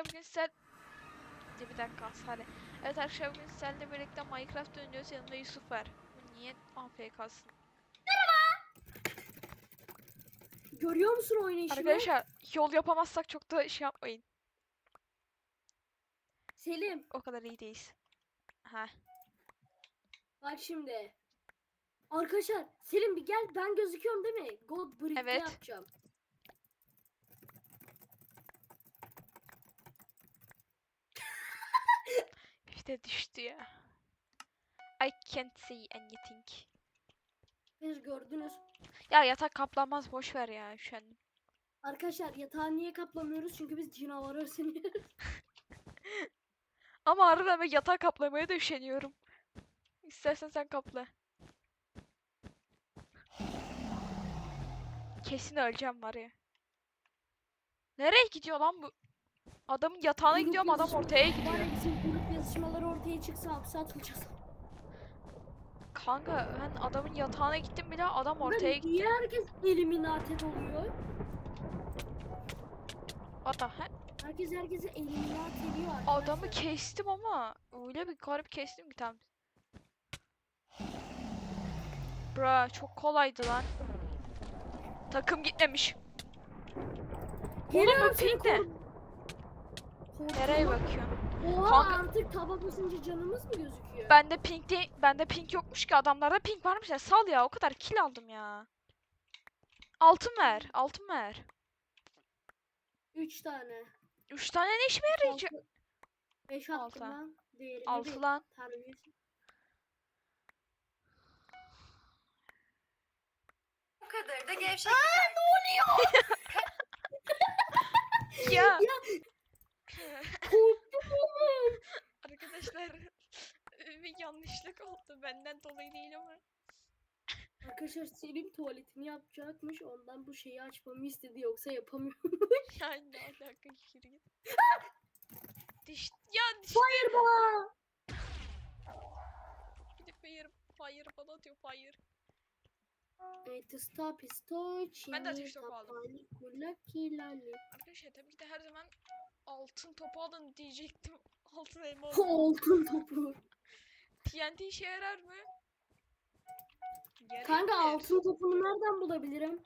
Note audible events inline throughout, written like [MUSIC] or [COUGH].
bugün sen... Dur bir dakika Sare. Evet arkadaşlar bugün seninle birlikte Minecraft oynuyoruz. Yanımda Yusuf var. Niye AFK'sın? Görüyor musun oynayışımı? Arkadaşlar yol yapamazsak çok da şey yapmayın. Selim O kadar iyi değiliz. Ha. bak şimdi. Arkadaşlar Selim bir gel ben gözüküyorum değil mi? God Brick'te Evet. yapacağım. İşte düştü ya. I can't see anything. Siz gördünüz. Ya yatak kaplanmaz boş ver ya şu an. Arkadaşlar yatağı niye kaplamıyoruz? Çünkü biz canavarı ısınıyoruz. [LAUGHS] Ama harbiden ben yatağı kaplamaya da üşeniyorum. İstersen sen kapla. Kesin öleceğim var ya. Nereye gidiyor lan bu? Adamın yatağına gidiyorum adam ortaya gidiyor. Yazışmaları ortaya çıksa hapse atılacağız. Kanka ben adamın yatağına gittim bile adam ortaya gitti. Niye herkes eliminated oluyor? The heck? Herkes herkese eliminat ediyor arkadaşlar. Adamı kestim ama öyle bir garip kestim ki tam. Bra çok kolaydı lan. Takım gitmemiş. Geliyorum bu pink ne? Nereye bakıyorsun? Oha Kanka- artık taba basınca canımız mı gözüküyor? Bende pink değil, bende pink yokmuş ki adamlarda pink varmış ya. Sal ya o kadar kill aldım ya. Altın ver, altın ver. Üç tane. Üç tane ne işime yarayacak? Beş Altı. attım lan. Değerini Altı lan. Terbiyesiz. Bu kadar da gevşek. Ya. [LAUGHS] Korktum oğlum. Arkadaşlar bir yanlışlık benden dolayı değil ama. Arkadaşlar Selim tuvaletini yapacakmış. Ondan bu şeyi açmamı istedi. Yoksa yapamıyor. [LAUGHS] Yani ne alaka yürü git. Diş ya diş Fireball. gidip fire fire bana atıyor fire. Evet, stop is touching Ben de ateş topu aldım. kula kilali. Arkadaşlar tabii ki de her zaman altın topu alın diyecektim. [LAUGHS] Altın elma. [LAUGHS] Altın topu. TNT işe yarar mı? Kanka Yarayabilir. altın topunu nereden bulabilirim?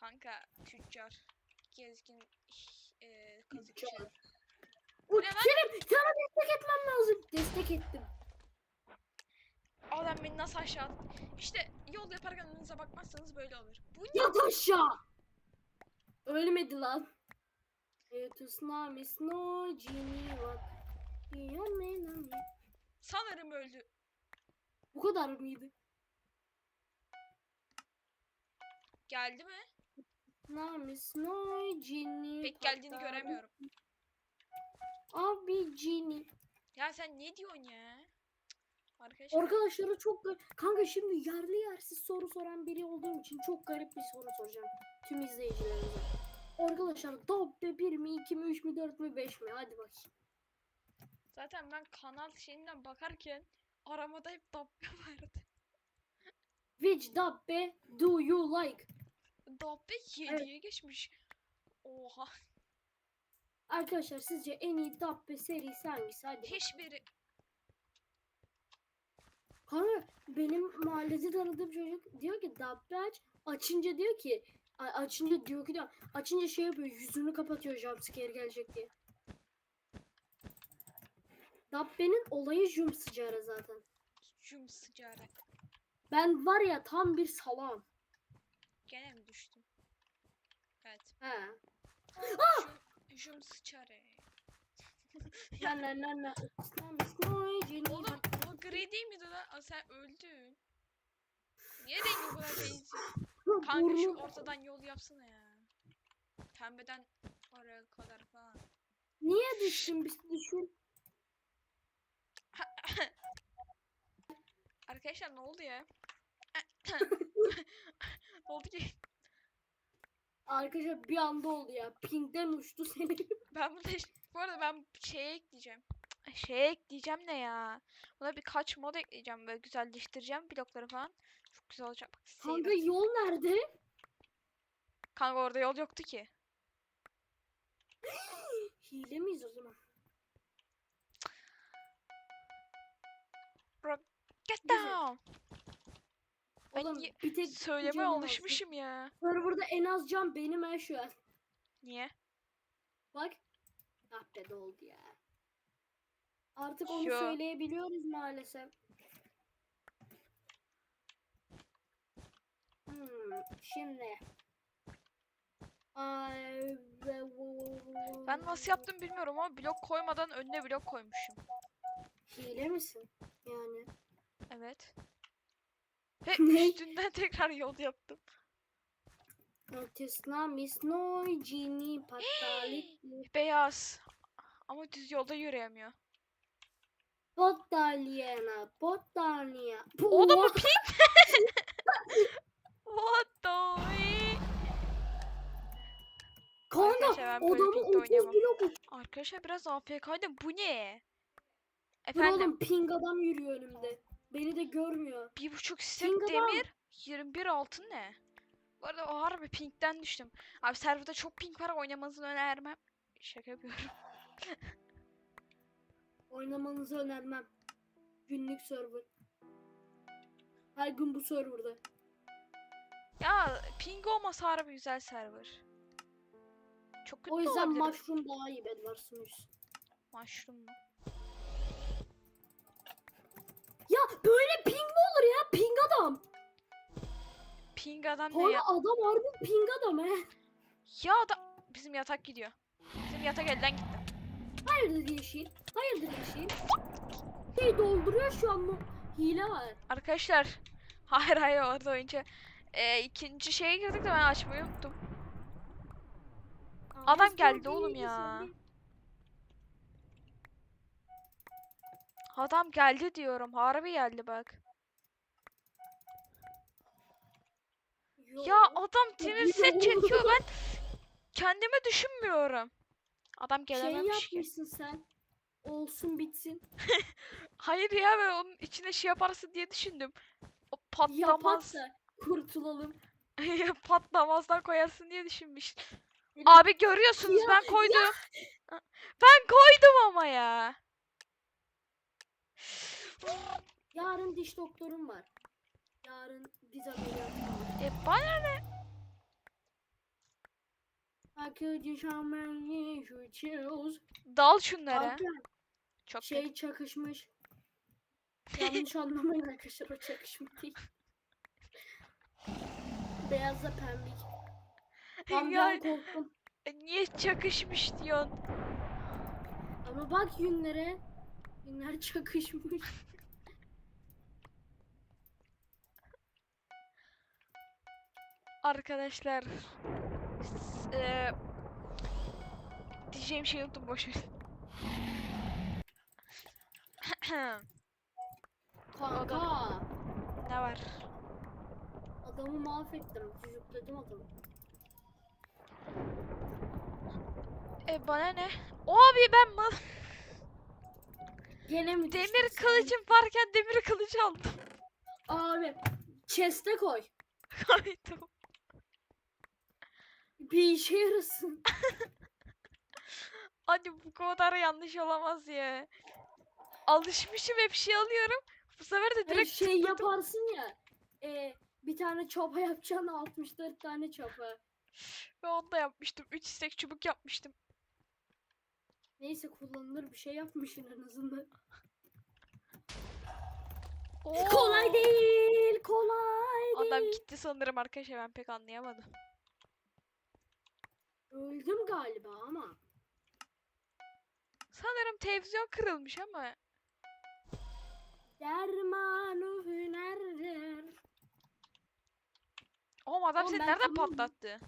Kanka tüccar. Gezgin eee kazıkçı. Tüccar. Bu Bu ne lan? Selim sana destek etmem lazım. Destek ettim. Adam beni nasıl aşağı attı? İşte yol yaparken önünüze bakmazsanız böyle olur. Bu ne? Yat aşağı. Ölmedi lan. Evet, tsunami snow genie what? Yanına- Sanırım öldü. Bu kadar mıydı? Geldi mi? Tsunami snow genie. Pek geldiğini göremiyorum. Abi genie. Ya sen ne diyorsun ya? Arkadaşlar Arkadaşlara çok gar- Kanka şimdi yerli yersiz soru soran biri olduğum için çok garip bir soru soracağım. Tüm izleyicilerimize. Arkadaşlar Dabbe 1 mi 2 mi 3 mü 4 mü 5 mi? Hadi bakayım. Zaten ben kanal şeyinden bakarken aramada hep dabbe vardı. Which Dabbe do you like? Dabbe 7'ye geçmiş. Oha. Arkadaşlar sizce en iyi Dabbe serisi hangisi? Hadi. Hiçbiri Kanka benim mahallede tanıdığım çocuk diyor ki Dabbe aç. Açınca diyor ki açınca diyor ki diyor, açınca şey yapıyor yüzünü kapatıyor jumpscare gelecek diye. Dabbe'nin olayı jumpscare zaten. cum sıcara. Ben var ya tam bir salam. Gene mi düştüm? Evet. He. Cum, cum sıçara. La [LAUGHS] la la la. İslam, İslam, Ceni- Oğlum o gri değil miydi lan? Aa, sen öldün. Niye rengi bu kadar [LAUGHS] benziyor? Kanka şu ortadan yol yapsana ya. Pembeden oraya kadar falan. Niye düştün bir düşün. Arkadaşlar ne oldu ya? [LAUGHS] ne oldu ki? Arkadaşlar bir anda oldu ya. Pink'ten uçtu seni. Ben burada bu arada ben şeye ekleyeceğim. Şeye ekleyeceğim ne ya? Buna birkaç mod ekleyeceğim böyle güzelleştireceğim blokları falan. Çok güzel olacak. Bak, Kanka seyret. yol nerede? Kanka orada yol yoktu ki. [GASPS] Hile miyiz o zaman? Get down. Ben Oğlum ye- bir tek canım olsun. alışmışım ya. Serverda en az can benim ha şu an. Niye? Bak. Ah be doldu ya. Artık onu Yo. söyleyebiliyoruz maalesef. Hmm, şimdi. Ay, Ben nasıl yaptım bilmiyorum ama blok koymadan önüne blok koymuşum. Hile misin? Yani. Evet. Ve [LAUGHS] Ne? üstünden tekrar yol yaptım. Tesla mis noi gini patali [GASPS] Beyaz. Ama düz yolda yürüyemiyor. Pottaliana, Pottania. O da mı pink? [LAUGHS] What the e? Kanka Arkadaşlar ben böyle pinkle 30 oynayamam. blok Arkadaşlar biraz AFK'ydım. Bu ne? Efendim oğlum ping adam yürüyor önümde. Beni de görmüyor. bir buçuk stek Pink adam. demir 21 altın ne? Bu arada o harbi pinkten düştüm. Abi serverda çok pink var oynamanızı önermem. Şaka yapıyorum. [LAUGHS] Oynamanızı önermem. Günlük server. Her gün bu serverda. Ya ping olmasa harbi güzel server. Çok kötü O de yüzden olabilir. mushroom daha iyi Bedwars. Mushroom mu? Adam. Ping adam ne ya? Adam harbi ping adam he. Ya da bizim yatak gidiyor. Bizim yatak elden gitti. Hayırdır yeşil? Hayırdır yeşil? Şey dolduruyor şu an bu. Hile var. Arkadaşlar [LAUGHS] hayır hayır orada oyuncu. Ee, ikinci şeye girdik de ben açmayı unuttum. Aa, Adam geldi oğlum ya. Adam geldi diyorum. Harbi geldi bak. Ya adam oldu. çekiyor ben kendimi düşünmüyorum. Adam şey gelememiş ki. yapmışsın sen. Olsun bitsin. [LAUGHS] Hayır ya ben onun içine şey yaparsın diye düşündüm. O patlamaz. Yaparsa kurtulalım. [LAUGHS] Patlamazdan koyarsın diye düşünmüş. Abi görüyorsunuz Ya- ben koydum. [LAUGHS] Ben koydum ama ya. Yarın diş doktorum var. Yarın diz ameliyatı var. E bana ne? Dal şunlara. Çok şey çakışmış. [LAUGHS] Yanlış anlamayın arkadaşlar o çakışma değil. Beyazla pembik. kötü. Ben korktum. e, niye çakışmış diyorsun? Ama bak yünlere. Yünler çakışmış. [LAUGHS] Arkadaşlar. eee, diyeceğim şeyi unuttum boş ver. [COUGHS] Kanka. ne var? Adamı mahvettim. Cücükledim adamı. E bana ne? Abi ben mal Gene mi demir kılıcım varken demir kılıcı aldım. Abi. Chest'e koy. [LAUGHS] Koydum. Bir işe yarasın. [LAUGHS] Hadi bu kadar yanlış olamaz ya. Alışmışım hep şey alıyorum. Bu sefer de direkt şey tıkladım. yaparsın ya. E, bir tane çapa yapacaksın 64 tane çapa. Ve onu da yapmıştım. 3 istek çubuk yapmıştım. Neyse kullanılır bir şey yapmışsın en azından. Oo! Kolay değil, kolay Adam değil. gitti sanırım arkadaşlar ben pek anlayamadım. Öldüm galiba ama. Sanırım televizyon kırılmış ama. Dermanı hünerdir. Oğlum adam Oğlum seni ben nereden tanıyorum. patlattı?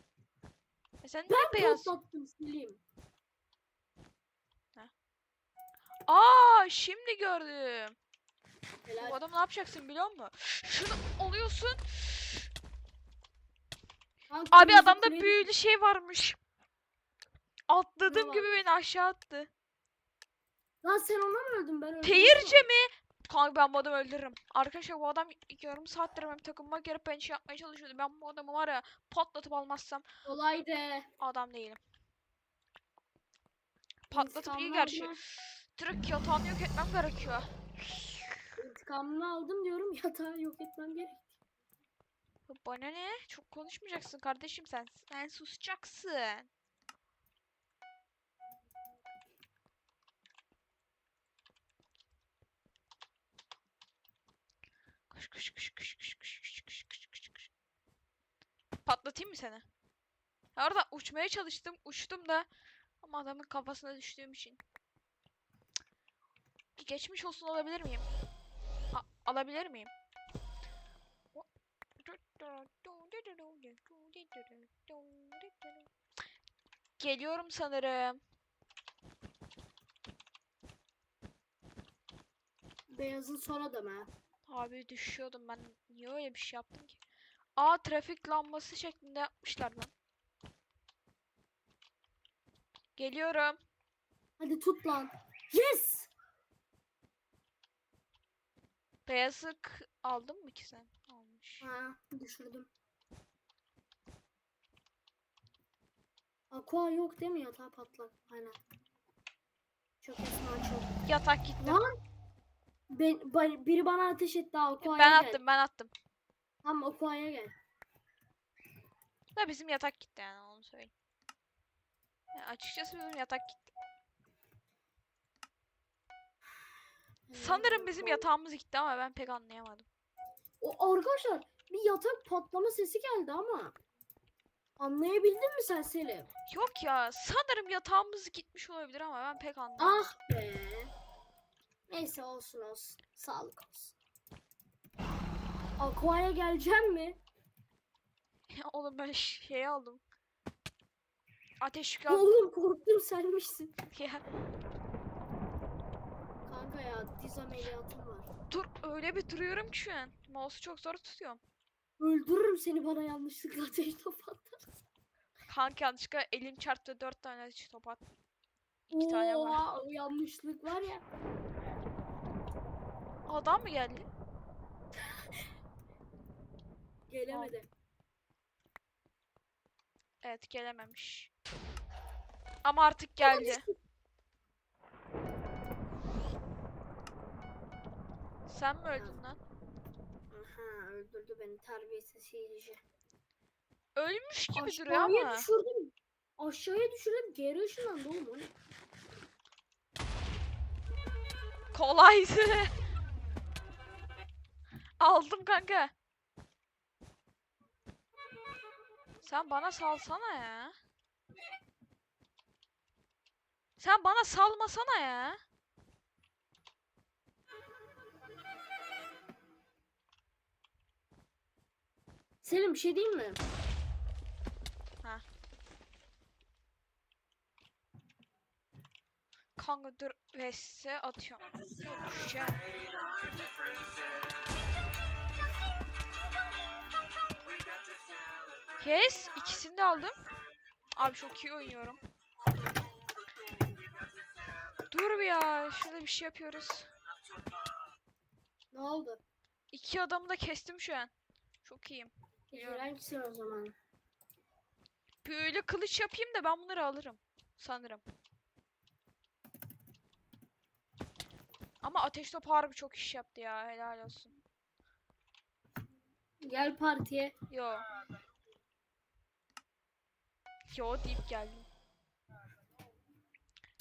E sen niye Ben beyaz? patlattım sileyim. Aa şimdi gördüm. Bu Helal. adam ne yapacaksın biliyor musun? Şunu alıyorsun. Abi adamda büyülü şey varmış. Atladığım gibi beni aşağı attı. Lan sen ona mı öldün ben öldüm. Peyirci mi? Kanka ben bu adamı öldürürüm. Arkadaşlar bu adam yarım saattir benim takımıma gelip beni şey yapmaya çalışıyordu. Ben bu adamı var ya patlatıp almazsam Kolay de. adam değilim. Patlatıp iyi İntikamını gerçi. aldım- Direkt yatağını yok etmem gerekiyor. İntikamını aldım diyorum [LAUGHS] yatağı yok etmem gerek. Bana ne? Çok konuşmayacaksın kardeşim sen. Sen susacaksın. Patlatayım mı seni? Ya Orada uçmaya çalıştım, uçtum da ama adamın kafasına düştüğüm için. Geçmiş olsun alabilir miyim? A- alabilir miyim? Geliyorum sanırım. Beyazın son adamı. Abi düşüyordum ben. Niye öyle bir şey yaptım ki? Aa trafik lambası şeklinde yapmışlar lan. Geliyorum. Hadi tut lan. Yes! Beyazı k- aldın mı ki sen? Almış. Ha düşürdüm. Aqua yok değil mi yatağı patlak? Aynen. Çok esma çok. Yatak gitti. Lan! Ben, ba- biri bana ateş etti Aqua'ya Ben gel. attım ben attım. Tamam Aqua'ya gel. Da bizim yatak gitti yani onu söyleyeyim. Ya açıkçası bizim yatak gitti. Sanırım bizim yatağımız gitti ama ben pek anlayamadım. O arkadaşlar bir yatak patlama sesi geldi ama. Anlayabildin mi sen Selim? Yok ya sanırım yatağımız gitmiş olabilir ama ben pek anlayamadım. Ah be. Neyse olsun olsun. Sağlık olsun. Aqua'ya geleceğim mi? [LAUGHS] Oğlum ben şey aldım. Ateş yükü aldım. Oğlum korktum senmişsin. [LAUGHS] Ya, Kanka ya diz ameliyatım var. Dur öyle bir duruyorum ki şu an. Mouse'u çok zor tutuyorum. Öldürürüm seni bana yanlışlıkla ateş topu atarsan. Kanka yanlışlıkla elim çarptı dört tane ateş topu attı. İki tane var. Oha, o yanlışlık var ya. Adam mı geldi? Gelemedi. Evet gelememiş. Ama artık geldi. Sen mi öldün lan? Aha öldürdü beni terbiyesiz hileci. Ölmüş gibi duruyor Aşağıya ama. düşürdüm. Aşağıya düşürdüm geri ışınlandı oğlum o ne? Kolaydı. [LAUGHS] Aldım kanka. Sen bana salsana ya. Sen bana salmasana ya. Selim bir şey diyeyim mi? Kanka dur vs atıyorum. Düşeceğim. Yes, ikisini de aldım. Abi çok iyi oynuyorum. Dur bir ya, şurada bir şey yapıyoruz. Ne oldu? İki adamı da kestim şu an. Çok iyiyim. İğrençsin o zaman. Böyle kılıç yapayım da ben bunları alırım. Sanırım. Ama ateş topu harbi çok iş yaptı ya. Helal olsun. Gel partiye. Yo. Yo deyip geldim.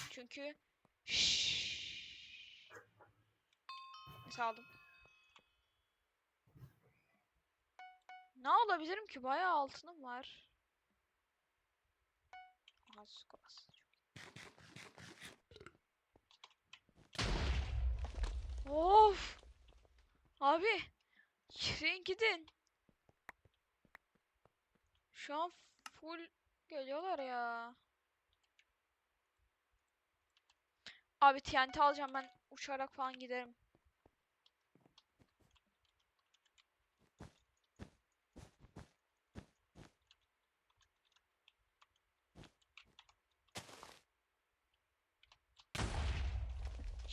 Çünkü Şşş. Ne alabilirim ki? Bayağı altınım var. Su kovası. Of. Abi. Yürüyün gidin. Şu an full geliyorlar ya. Abi TNT alacağım ben uçarak falan giderim.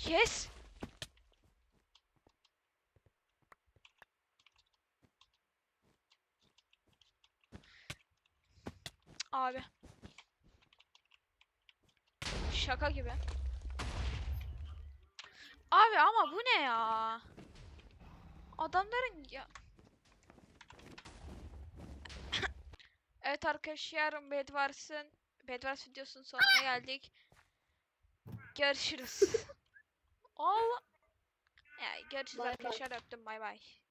Yes. Abi. şaka gibi. Abi ama bu ne ya? Adamların ya. [COUGHS] evet arkadaşlar Bedwars'ın Bedwars videosunun sonuna geldik. Görüşürüz. [LAUGHS] Allah. Ya, görüşürüz bay. arkadaşlar öptüm bay bay.